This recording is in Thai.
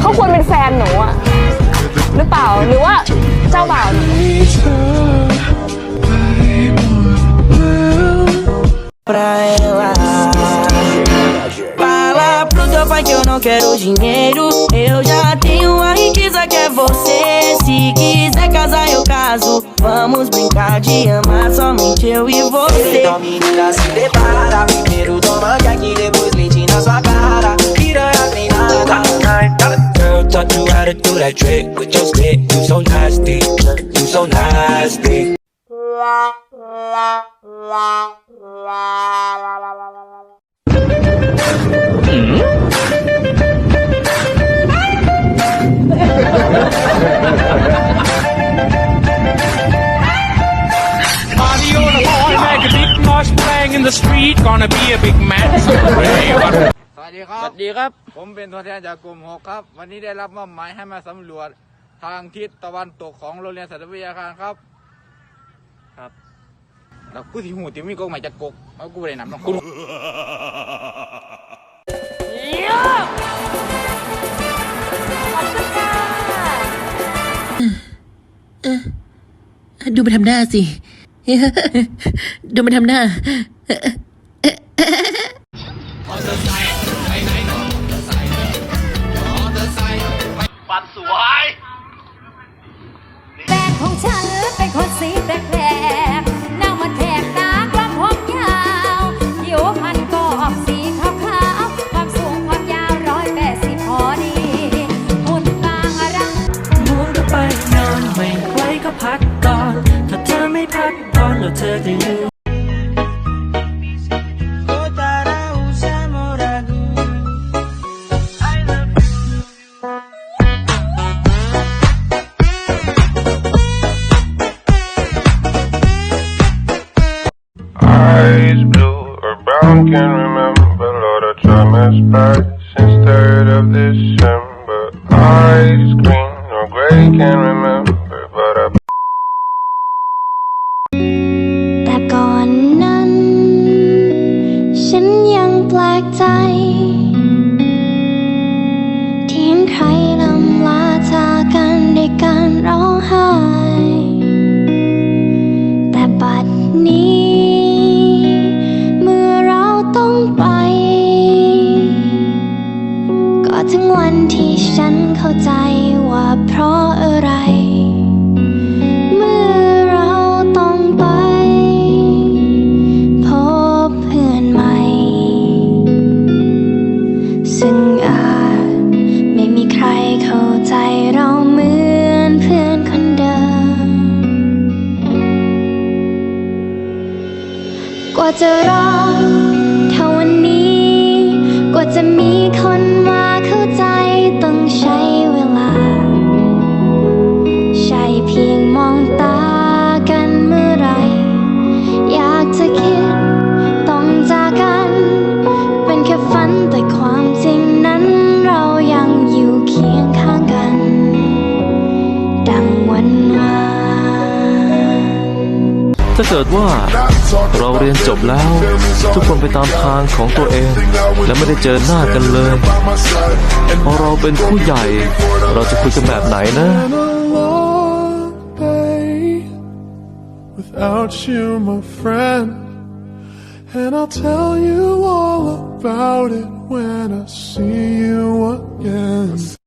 เขาควรเป็นแฟนหนูอะหรือเปล่าหรือว่าเจ้าบ่าวหนู pra ela. Fala pro teu pai que eu não quero dinheiro. Eu já tenho a riqueza que é você. Se quiser casar, eu caso. Vamos brincar de amar somente eu e você. Então, menina, se prepara. Primeiro toma que aqui, depois leite na sua cara. Piranha treinada. that trick with your stick. You so nasty, you so nasty. Party on a ball, make a big in the street. Gonna be a big man. วัสดีครับสวัสดีครับ ผมเป็นตัวแทนจากกลุ่มหกครับ วันนี้ได้รับมอบหมายให้มาสำรวจทางทิศตะวันตกของโรงเรียนสัตววิทยาคารครับครับ แล้วกูที่หูติมีกงใหม่จะกกแล้วกูไปไหนนำน้องกูดูมันทำหน้าสิ ดูมันทำหน้า สีแปลกๆหน้ามันแขกตากลำผมยาวผิวพรรณก็ออกสีขาวๆความสูงความยาวร้อยแปดสิบพอดีหุ่นบางอรังง่วงก็ไปนอนไม่ไหวก็พักก่อน ถ้าเธอไม่พักก่อนแล้วเธอจะลืม can remember. Lord, I try my best since 3rd of December. Eyes green or gray, can remember. But I แต่ก่อนนั้น ฉันยังแปลกใจ ที่เห็นใครลำลาจากกันด้วยการร้องไห้ แต่บัด ว่าจะรอเท่าวันนี้ กว่าจะมีคนมาเข้าใจต้องใช้เวลา ใช่เพียงมอง ถ้าเกิดว่าเราเรียนจบแล้ว ทุกคนไปตามทางของตัวเอง และไม่ได้เจอหน้ากันเลยพอเราเป็นผู้ใหญ่ เราจะคุยกันแบบไหนนะ Without you, my friend, and I'll tell you all about it when I see you again.